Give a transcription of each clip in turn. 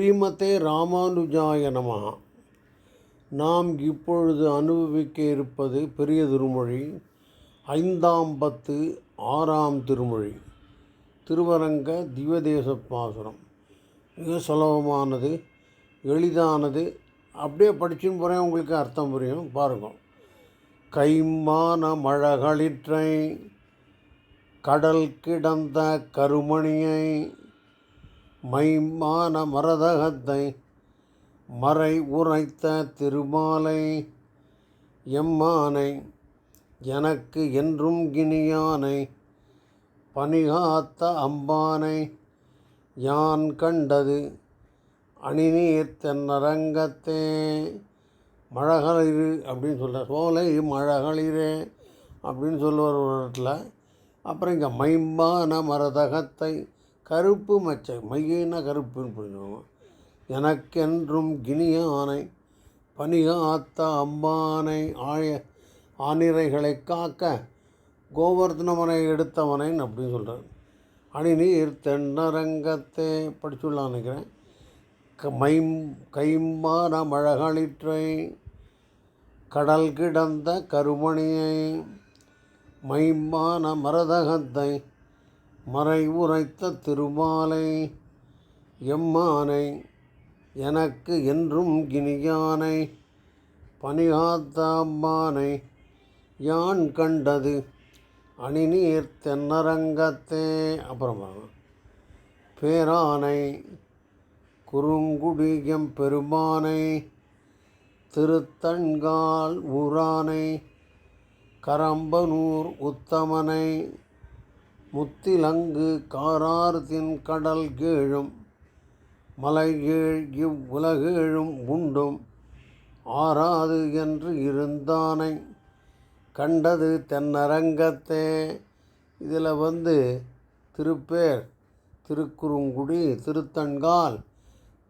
ஸ்ரீமதே ராமானுஜாய நமகா நாம் இப்பொழுது அனுபவிக்க இருப்பது பெரிய திருமொழி. ஐந்தாம் பத்து ஆறாம் திருமொழி. திருவரங்க திவதேச பாசுரம் மிக சுலபமானது எளிதானது. அப்படியே படிச்சுன்னு போகிறேன் உங்களுக்கு அர்த்தம் புரியும். பாருங்கள் கைமான மழகளிற்றை கடல் கிடந்த கருமணியை மைமான மரதகத்தை மறை உரைத்த திருமாலை எம்மானை எனக்கு என்றும் கினியானை பணிகாத்த அம்பானை யான் கண்டது அணிநீர் தென்னரங்கத்தே. மழகளிரு அப்படின்னு சொல்கிறார் சோலை மழகளிரே அப்படின்னு சொல்லுவார் ஒரு இடத்துல. அப்புறம் இங்கே மைம்பான மரதகத்தை கருப்பு மச்சை மையின கருப்புன்னு புரிஞ்சுக்கோங்க. எனக்கென்றும் கினியானை பனிகாத்த அம்பானை ஆய ஆனிரைகளை காக்க கோவர்தனமனை எடுத்தவனைன்னு அப்படின்னு சொல்கிறார் அணிநீர் தென்னரங்கத்தை படிச்சுள்ளான் நினைக்கிறேன். மைம் கைம்பான மழகளிற்றை கடல் கிடந்த கருமணியை மைம்பான மரதகத்தை மறை உரைத்த திருமாலை எம்மானை எனக்கு என்றும் கினியானை பனிகாத்தாம்மானை யான் கண்டது? அணிநீர் தென்னரங்கத்தே. அப்புறம் பேரானை குறுங்குடியம் பெருமானை திருத்தண்கால் ஊரானை கரம்பனூர் உத்தமனை முத்திலங்கு காரார்த்தின் கடல் கீழும் மலைகீழ் இவ்வுலகேழும் உண்டும் ஆறாது என்று இருந்தானை கண்டது தென்னரங்கத்தே. இதில் வந்து திருப்பேர் திருக்குறுங்குடி திருத்தன்கால்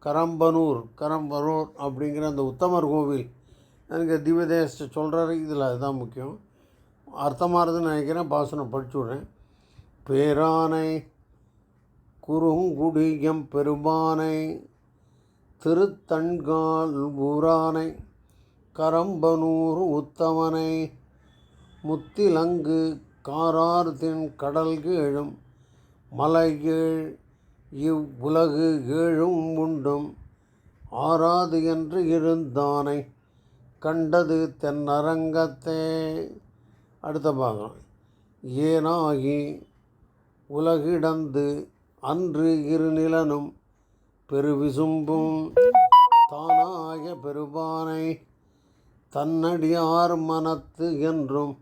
கரம்பனூர் கரம்பனூர் அப்படிங்கிற அந்த உத்தமர் கோவில். எனக்கு திவ்யதேச சொல்கிறாரு இதில் அதுதான் முக்கியம். அர்த்தமானதுன்னு நினைக்கிறேன் பாசனம் படிச்சு விடுறேன். பேரானை குறுங்குடியம் பெருமானை திருத்தண்கால் ஊரானை கரம்பனூர் உத்தமனை முத்திலங்கு காரார்த்தின் கடல் கீழும் மலைகீழ் இவ்வுலகு ஏழும் உண்டும் ஆறாது என்று இருந்தானை கண்டது தென்னரங்கத்தே. அடுத்த பாகம். ஏனாகி உலகிடந்து அன்று இருநிலனும் பெருவிசும்பும் தானாய பெருபானை தன்னடியார் மனத்து என்றும்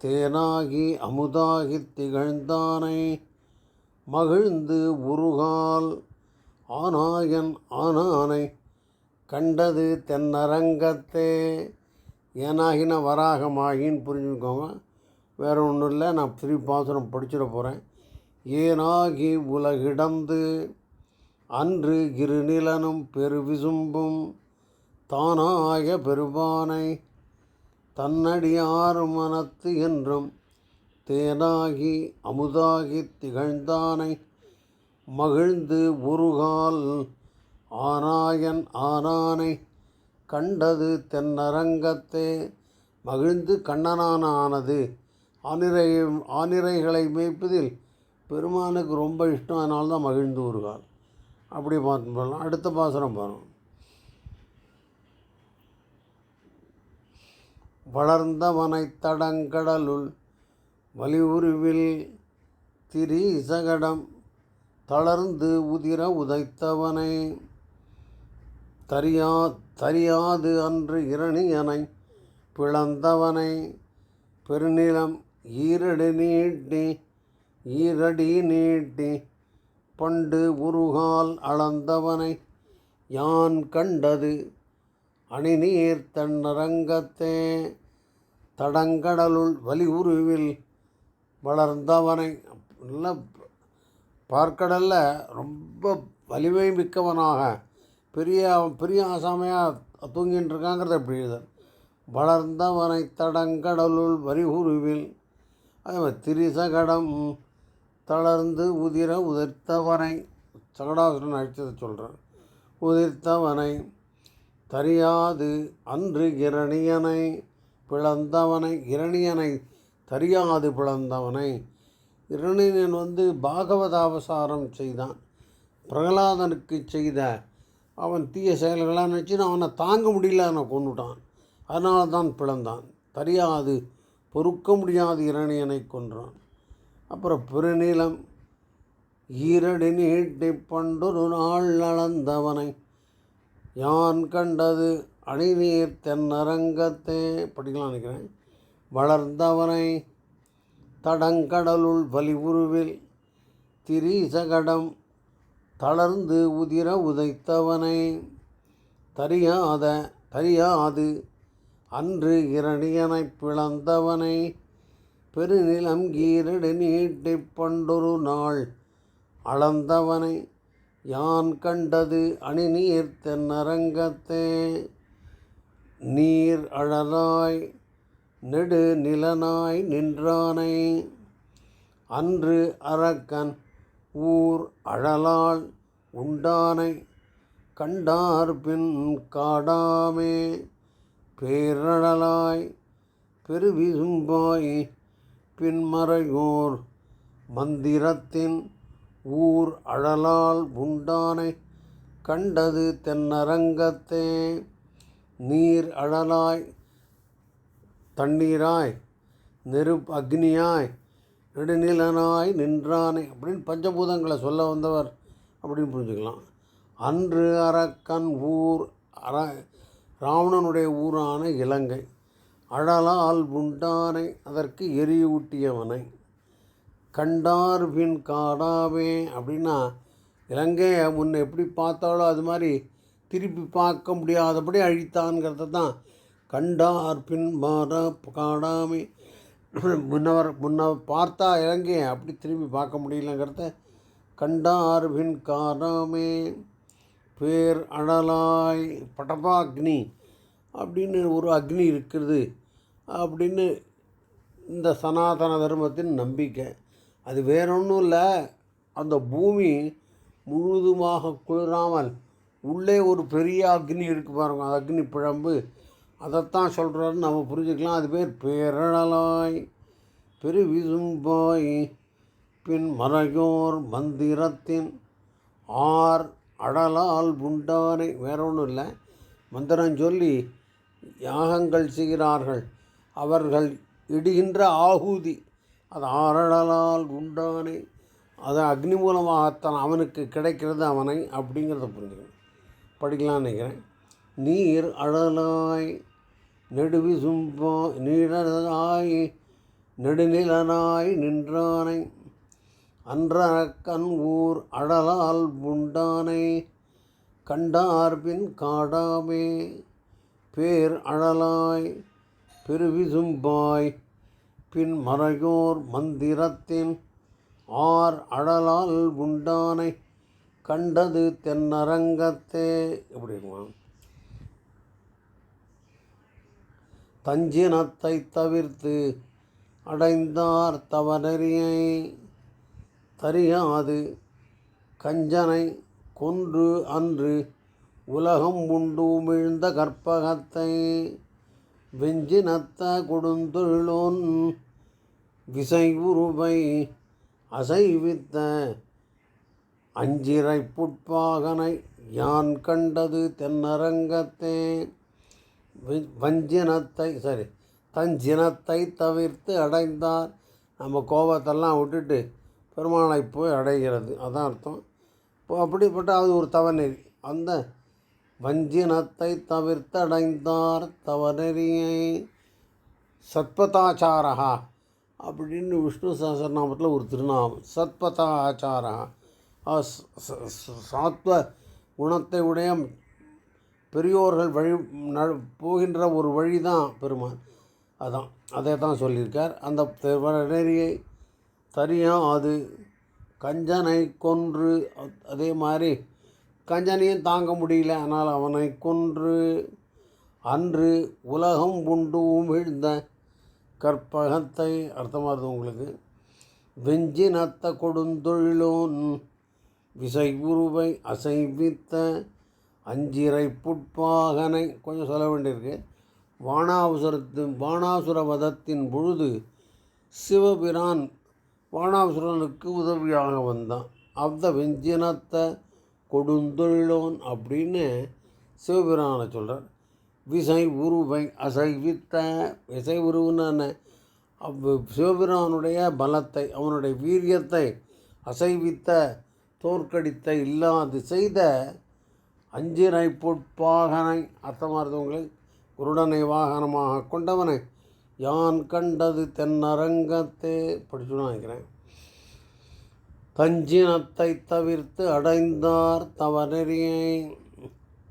தேனாகி அமுதாகித் திகழ்ந்தானை மகிழ்ந்து உருகால் ஆனாயன் ஆனானை கண்டது தென்னரங்கத்தே ஏனாகின வராகமாகின்னு புரிஞ்சுக்கோங்க. வேறு ஒன்றும் இல்லை நான் திருப்பி பாசுரம் படிச்சிட போகிறேன் ஏனாகி உலகிடந்து அன்று இருநிலனும் பெருவிசும்பும் தானாய பெருபானை தன்னடியார் மனத்து என்றும் தேனாகி அமுதாகி திகழ்ந்தானை மகிழ்ந்து உருகால் ஆனாயன் ஆனானை கண்டது தென்னரங்கத்தே மகிழ்ந்து கண்ணனானானது. ஆனிரை ஆனிரைகளை மேய்ப்பதில் பெருமானுக்கு ரொம்ப இஷ்டம் அதனால தான் மகிழ்ந்து ஊர்கால் அப்படி பார்த்து போகலாம் அடுத்த பாசனம் பாருங்கள் வளர்ந்தவனை தடங்கடலுள் வலியுருவில் திரீசகடம் தளர்ந்து உதிர உதைத்தவனை தரியா தரியாது அன்று இரணியனை பிளந்தவனை பெருநிலம் ஈரடு நீட்டி ஈரடி நீட்டி பண்டு உருகால் அளந்தவனை யான் கண்டது? அணிநீர் தன்னரங்கத்தே தடங்கடலுள் வலியுருவில் வளர்ந்தவனை. நல்ல பார்க்கடலில் ரொம்ப வலிமை மிக்கவனாக பெரிய பெரிய ஆசாமையாக தூங்கின்னு இருக்காங்கிறத எப்படி எழுதுறார் வளர்ந்தவனை தடங்கடலுள் வரிகுருவில் அதே மாதிரி திரிசகடம் தளர்ந்து உதிர உதிர்த்தவனை சகடாசுரன் அழிச்சதை சொல்கிறான் உதிர்த்தவனை தரியாது அன்று இரணியனை பிளந்தவனை இரணியனை தரியாது பிளந்தவனை. இரணியன் வந்து பாகவதாவசாரம் செய்தான். பிரகலாதனுக்கு செய்த அவன் தீய செயல்களாக நினச்சின்னு அவனை தாங்க முடியல அவனை கொண்டுட்டான் அதனால தான் பிளந்தான். தரியாது பொறுக்க முடியாத இரணியனை கொன்றான். அப்புறம் பெருநிலம் ஈரடி நீட்டி பண்டொரு நாள் நடந்தவனை யான் கண்டது அணிநீர் தென்னரங்கத்தே படிக்கலாம் நினைக்கிறேன். வளர்ந்தவனை தடங்கடலுள் வலிவுருவில் திரீசகடம் தளர்ந்து உதிர உதைத்தவனை. தரியாத தரியாது அன்று இரணியனைப் பிளந்தவனை. பெருநிலம் கீரடு நீட்டிப் பண்டொரு நாள். அளந்தவனை யான் கண்டது அணிநீர் தென்னரங்கத்தே. நீர் அழலாய் நெடு நிலனாய் நின்றானை. அன்று அரக்கன் ஊர் அழலால் உண்டானை. கண்டார் பின் காடாமே. பேரழலாய் பெருவிசும்பாய் பின்மறையோர் மந்திரத்தின் ஊர் அழலால் உண்டானை கண்டது தென்னரங்கத்தே. நீர் அழலாய் தண்ணீராய் நெருப் அக்னியாய் நெடுநிலனாய் நின்றானே அப்படின்னு பஞ்சபூதங்களை சொல்ல வந்தவர் அப்படின்னு புரிஞ்சுக்கலாம். அன்று அரக்கன் ஊர் அர ராவணனுடைய ஊரான இலங்கை. அழலால் உண்டானை அதற்கு எரியூட்டியவனை. கண்டார் பின் காடாவே அப்படின்னா இலங்கையை முன்ன எப்படி பார்த்தாலோ அது மாதிரி திருப்பி பார்க்க முடியாதபடி அழித்தான்ங்கிறத தான். கண்டார் பின் மாற காடாமே முன்னவர் முன்ன பார்த்தா இலங்கையை அப்படி திரும்பி பார்க்க முடியலங்கிறத கண்டார் பின் காடாமே பேர் அழலாய். படபாக்னி அப்படின்னு ஒரு அக்னி இருக்கிறது அப்படின்னு இந்த சனாதன தர்மத்தின் நம்பிக்கை. அது வேற ஒன்றும் இல்லை. அந்த பூமி முழுதுமாக குளிராமல் உள்ளே ஒரு பெரிய அக்னி இருக்கு பாருங்க. அந்த அக்னி பிழம்பு. அதைத்தான் சொல்கிறாருன்னு நம்ம புரிஞ்சுக்கலாம். அது பேர் பேரழலாய் பெருவிசும்பாய் பின் மறையோர் மந்திரத்தின் ஆர் அடலால் புண்டானை வேற ஒன்றும் இல்லை. மந்திரம் சொல்லி யாகங்கள் செய்கிறார்கள். அவர்கள் இடுகின்ற ஆகுதி அது ஆரடலால் உண்டானே அது அக்னி மூலமாகத்தான் அவனுக்கு கிடைக்கிறது அவனை அப்படிங்கிறத புரிஞ்சுக்கணும். படிக்கலாம்னு நினைக்கிறேன். நீர் அழலாய் நெடுவிசும்போ நீடலாய் நெடுநிலனாய் நின்றானை அன்றக்கண் ஊர் அழலால் உண்டானை கண்டார்பின் காடாமே பேர் அழலாய் பெருவிசும்பாய். பின் மறையோர் மந்திரத்தின் ஆர் அழலால் உண்டானை கண்டது தென்னரங்கத்தே எப்படி இருக்குமா தஞ்சினத்தை தவிர்த்து அடைந்தார் தவநெறியை தரியாது கஞ்சனை கொன்று அன்று உலகம் உண்டு உமிழ்ந்த கற்பகத்தை வெஞ்சினத்த கொடுந்தொழிலோன் விசை உருவை அசைவித்த அஞ்சிரை புட்பாகனை யான் கண்டது தென்னரங்கத்தே. வஞ்சினத்தை சரி தஞ்சினத்தை தவிர்த்து அடைந்தார். நம்ம கோபத்தெல்லாம் விட்டுட்டு பெருமாளை போய் அடைகிறது. அதான் அர்த்தம். இப்போ அப்படிப்பட்ட அது ஒரு தவநெறி. அந்த வஞ்சினத்தை தவிர்த்தடைந்தார் தவநெறியை சத்பதாச்சாரா அப்படின்னு விஷ்ணு சஹசரநாமத்தில் ஒரு திருநாமம். சத்பதாச்சாரா சாத்வ குணத்தை உடைய பெரியோர்கள் வழி ந போகின்ற ஒரு வழி தான் பெருமான். அதான் அதை தான் சொல்லியிருக்கார். அந்த நெறியை சரியாக அது கஞ்சனை கொன்று அதே மாதிரி கஞ்சனையும் தாங்க முடியல. ஆனால் அவனை கொன்று அன்று உலகம் உண்டு உமிழ்ந்த கற்பகத்தை அர்த்தமாகுது உங்களுக்கு? வெஞ்சினத்த கொடுந்தொழிலோன் விசை உருவை அசைவித்த அஞ்சிரை புட்பாகனை கொஞ்சம் சொல்ல வேண்டியிருக்கு. வானாசுரத்து வானாசுர வதத்தின் பொழுது சிவபிரான் வானாசுரனுக்கு உதவியாக வந்தான். அந்த வெஞ்சினத்தை கொடுந்தொழிலோன் அப்படின்னு சிவபிரானை சொல்கிறார் விசை உருவை அசைவித்த விசை உருவுன்னு அவ் சிவபிரானுடைய பலத்தை அவனுடைய வீரியத்தை அசைவித்த தோற்கடித்த இல்லாது செய்த அஞ்சினை பொற்பாகனை அர்த்தமார்த்தவங்களை குருடனை வாகனமாக கொண்டவனை யான் கண்டது தென்னரங்கத்தே படிச்சுன்னு நினைக்கிறேன். தஞ்சினத்தை தவிர்த்து அடைந்தார் தவநெறியை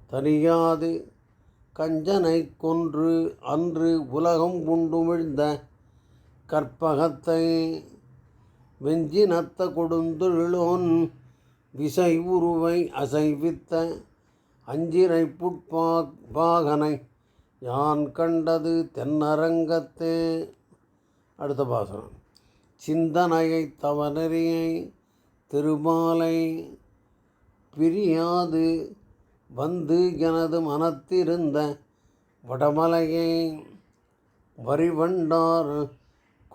தனியாது கஞ்சனை கொன்று அன்று உலகம் குண்டுமிழ்ந்த கற்பகத்தை வெஞ்சினத்த கொடுந்தொழிலோன் விசை உருவை அசைவித்த அஞ்சிரை புட்பாக் பாகனை யான் கண்டது தென்னரங்கத்தே. அடுத்த பாசனம் சிந்தனையை தவநெறியை திருமாலை பிரியாது வந்து எனது மனத்திருந்த வடமலையை வரிவண்டார்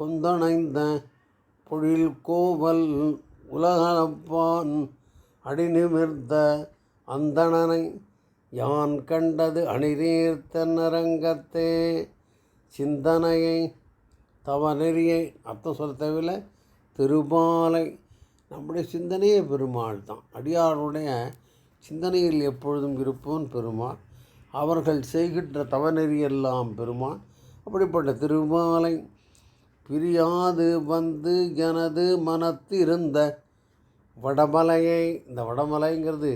கொந்தணைந்த பொழில் கோவல் உலகளப்பான் அடிநிமிர்ந்த அந்தணனை யான் கண்டது அணிநீர்த்த நரங்கத்தே சிந்தனையை தவநெறியை அர்த்தம் சொல்ல தேவையில்லை. திருமாலை நம்முடைய சிந்தனையே பெருமாள் தான். அடியாருடைய சிந்தனையில் எப்பொழுதும் இருப்போன் பெருமாள். அவர்கள் செய்கின்ற தவநெறியெல்லாம் பெருமாள். அப்படிப்பட்ட திருமாலை பிரியாது வந்து எனது மனத்து இருந்த வடமலையை இந்த வடமலைங்கிறது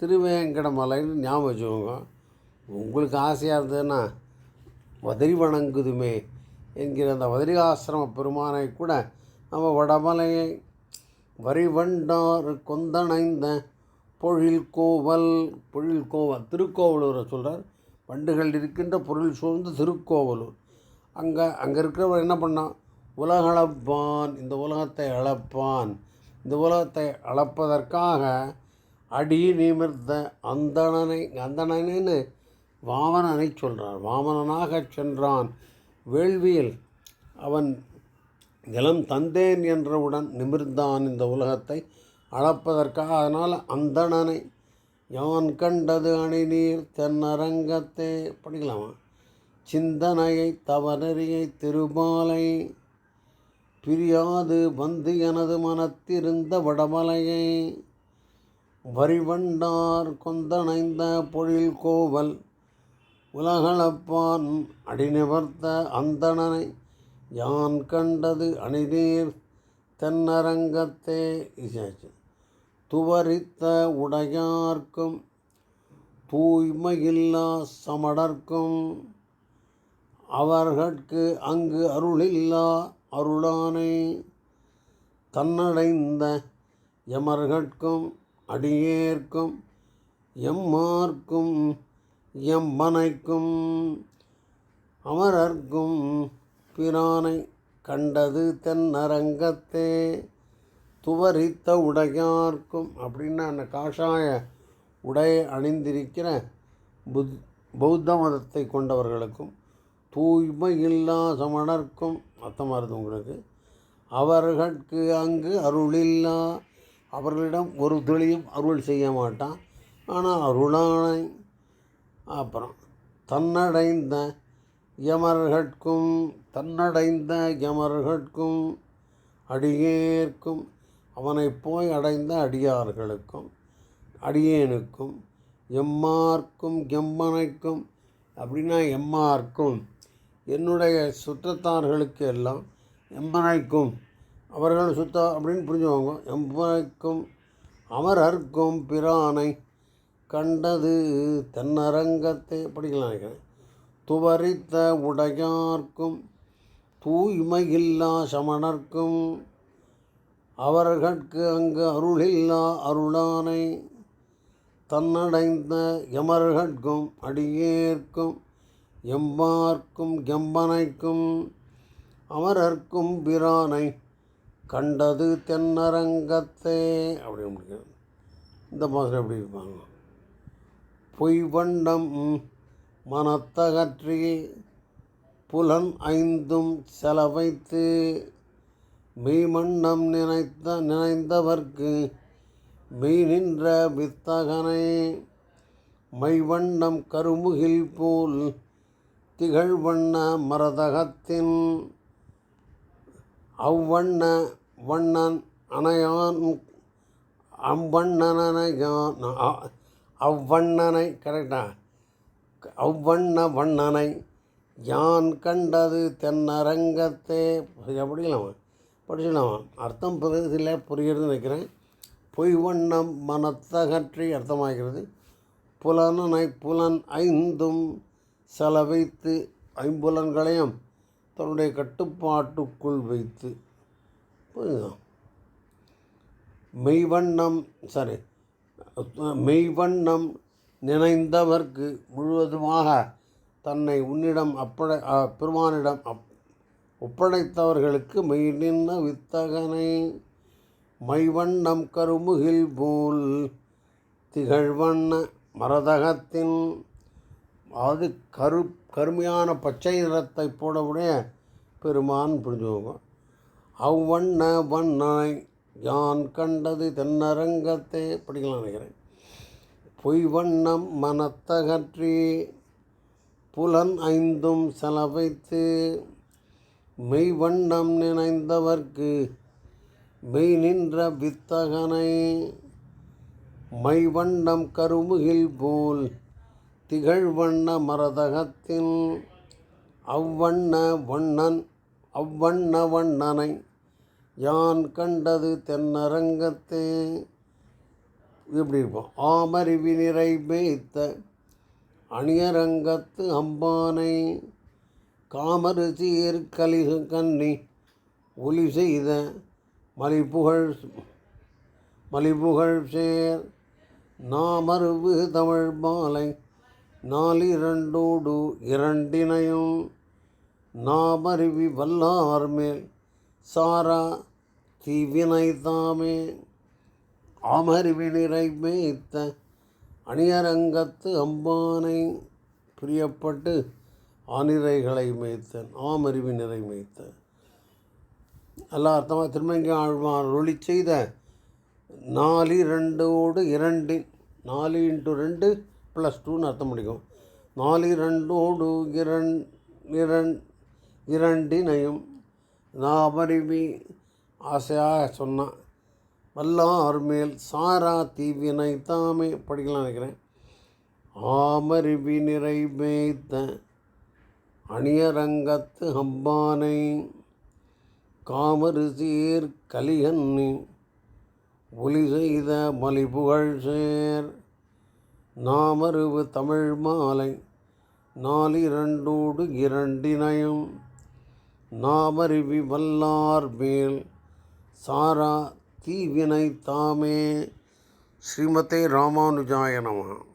திருவேங்கடமலைன்னு ஞாபகம் வச்சுக்கோங்க. உங்களுக்கு ஆசையாக இருந்ததுன்னா வதறி வணங்குதுமே என்கிற அந்த வதரிகாசிரம பெருமானை கூட நம்ம வடமலையை வரிவண்டார் கொந்தணைந்த பொழில் கோவல் பொழில் கோவல் திருக்கோவலூரை சொல்கிறார் வண்டுகள் இருக்கின்ற பொருள் சூழ்ந்து திருக்கோவலூர். அங்கே அங்கே இருக்கிறவர் என்ன பண்ணான்? உலகளப்பான் இந்த உலகத்தை அளப்பான். இந்த உலகத்தை அளப்பதற்காக அடி நிமிர்ந்த அந்தணனை அந்தணனு வாமனனை சொல்கிறார் வாமனனாக சென்றான். வேள்வியில் அவன் நிலம் தந்தேன் என்றவுடன் நிமிர்ந்தான் இந்த உலகத்தை அளப்பதற்காக. அதனால் அந்தணனை யான் கண்டது அணிநீர் தென்னரங்கத்தே. படிக்கலாமா? சிந்தனையை தவறறியை திருமாலை பிரியாது வந்து எனது மனத்திருந்த வடமலையை வரிவண்டார் கொந்தணைந்த பொழில் கோவல் உலகளப்பான் அடிநிவர்த்த அந்தணனை யான் கண்டது அணிநீர் தென்னரங்கத்தே இசைச்சு துவரித்த உடையார்க்கும் தூய்மையில்லா சமடர்க்கும் அவர்கட்கு அங்கு அருளில்லா அருளானை. தன்னடைந்த எமர்கட்கும் அடியேற்கும் எம்மார்க்கும் எம்மனைக்கும் அமரர்க்கும் பிரானை கண்டது தென்னரங்கத்தே துவரித்த உடையார்க்கும் அப்படின்னு அந்த காஷாய உடை அணிந்திருக்கிற புத் பௌத்த மதத்தை கொண்டவர்களுக்கும் தூய்மை இல்லா சமணர்க்கும் அர்த்தமாக இருது உங்களுக்கு. அவர்களுக்கு அங்கு அருளில்லா. அவர்களிடம் ஒரு துளியும் அருள் செய்ய மாட்டான். ஆனால் அருளானை அப்புறம் தன்னடைந்த யமர்கட்கும் தன்னடைந்த யமர்கட்கும் அடியேற்கும் அவனை போய் அடைந்த அடியார்களுக்கும் அடியேனுக்கும் எம்மார்க்கும் எம்மனைக்கும் அப்படின்னா எம்மார்க்கும் என்னுடைய சுற்றத்தார்களுக்கு எல்லாம் எம்மனைக்கும் அவர்கள் சுத்த அப்படின்னு புரிஞ்சுவாங்க எம்மனைக்கும் அமரர்க்கும் பிரானை கண்டது தென்னரங்கத்தை படிக்கலாம் நினைக்கிறேன். துவரித்த உடையார்க்கும் தூய்மையில்லா சமணர்க்கும் அவர்கட்கு அங்கு அருளில்லா அருளானை தன்னடைந்த எமர்கட்கும் அடியேற்கும் எம்பார்க்கும் எம்பனைக்கும் அமரர்க்கும் பிரானை கண்டது தென்னரங்கத்தே. அப்படி முடியும் இந்த மாதிரி எப்படி இருப்பாங்க? பொய்வண்டம் மனத்தகற்றி புலன் ஐந்தும் செலவைத்து மெய்மண்ணம் நினைத்த நினைந்தவர்க்கு மெய் நின்ற வித்தகனை மைவண்ணம் கருமுகில் போல் திகழ்வண்ண மரதகத்தின் அவ்வண்ண வண்ணன் அணையான் அவ்வண்ணனையான் அவ்வண்ணனை கரெக்டா அவ்வண்ண வண்ணனை யான் கண்டது தென்னரங்கத்தே. படிக்கலாமா? படிச்சிடலாமா அர்த்தம் புரியுதில்ல புரிகிறது நினைக்கிறேன். பொய் வண்ணம் மனத்தகற்றி அர்த்தமாகிறது. புலனனை புலன் ஐந்தும் செலவைத்து ஐம்புலன்களையும் தன்னுடைய கட்டுப்பாட்டுக்குள் வைத்து. புரியுதா மெய்வண்ணம் சாரி மெய்வண்ணம் நினைந்தவர்க்கு முழுவதுமாக தன்னை உன்னிடம் அப்படை பெருமானிடம் அப் ஒப்படைத்தவர்களுக்கு மெய் நின்ன வித்தகனை மைவண்ணம் கருமுகில் போல் திகழ்வண்ண மரதகத்தின் அது கரு கருமையான பச்சை நிறத்தை போடவுடைய பெருமான் புரிஞ்சுவோங்க அவ்வண்ண வண்ணனை யான் கண்டது தென்னரங்கத்தை படிக்கலாம் நினைக்கிறேன். பொய் வண்ணம் மனத்தகற்றி புலன் ஐந்தும் செலவைத்து மெய்வண்ணம் நினைந்தவர்க்கு மெய் நின்ற வித்தகனை மைவண்ணம் கருமுகில் போல் திகழ்வண்ண மரதகத்தின் அவ்வண்ண வண்ணன் அவ்வண்ண வண்ணனை யான் கண்டது தென்னரங்கத்தே. இப்படி இருப்போம் ஆமறிவி நிறை மேய்த்த அணியரங்கத்து அம்பானை காமரு சீர் கலிகு கன்னி ஒலி செய்த மலிப்புகழ் மலிப்புகழ் சேர் நாமருவு தமிழ் மாலை நாலிரண்டோடு இரண்டினையும் நாமருவி வல்லார் மேல் சாரா தீவினை தாமே ஆமறிவி நிறை மேய்த்த அணியரங்கத்து அம்பானை பிரியப்பட்டு ஆனிரைகளை மேய்த்தன் ஆமறிவினரை மேய்த்தன். மேய்த்த அர்த்தமாக திருமங்கி ஆழ்வார் ஒளி செய்த நாலு ரெண்டோடு இரண்டு நாலு இன்ட்டு ரெண்டு ப்ளஸ் டூன்னு அர்த்தம் முடிக்கும் நாலு ரெண்டோடு இரண் இரண் இரண்டினையும் நான் நாமறிவி ஆசையாக சொன்னான். வல்லார் மேல் சாரா தீவினை தாமே படிக்கலாம் நினைக்கிறேன். ஆமருவி நிறை மேய்த்த அணியரங்கத்து ஹம்பானை காமரு சீர் கலிகன்னி ஒலி செய்த மலிபுகழ் சேர் நாமருவு தமிழ் மாலை நாலிரண்டோடு இரண்டினையும் நாமருவி வல்லார் மேல் சாரா தீவினை தாமே ஸ்ரீமதே ராமானுஜாய நம.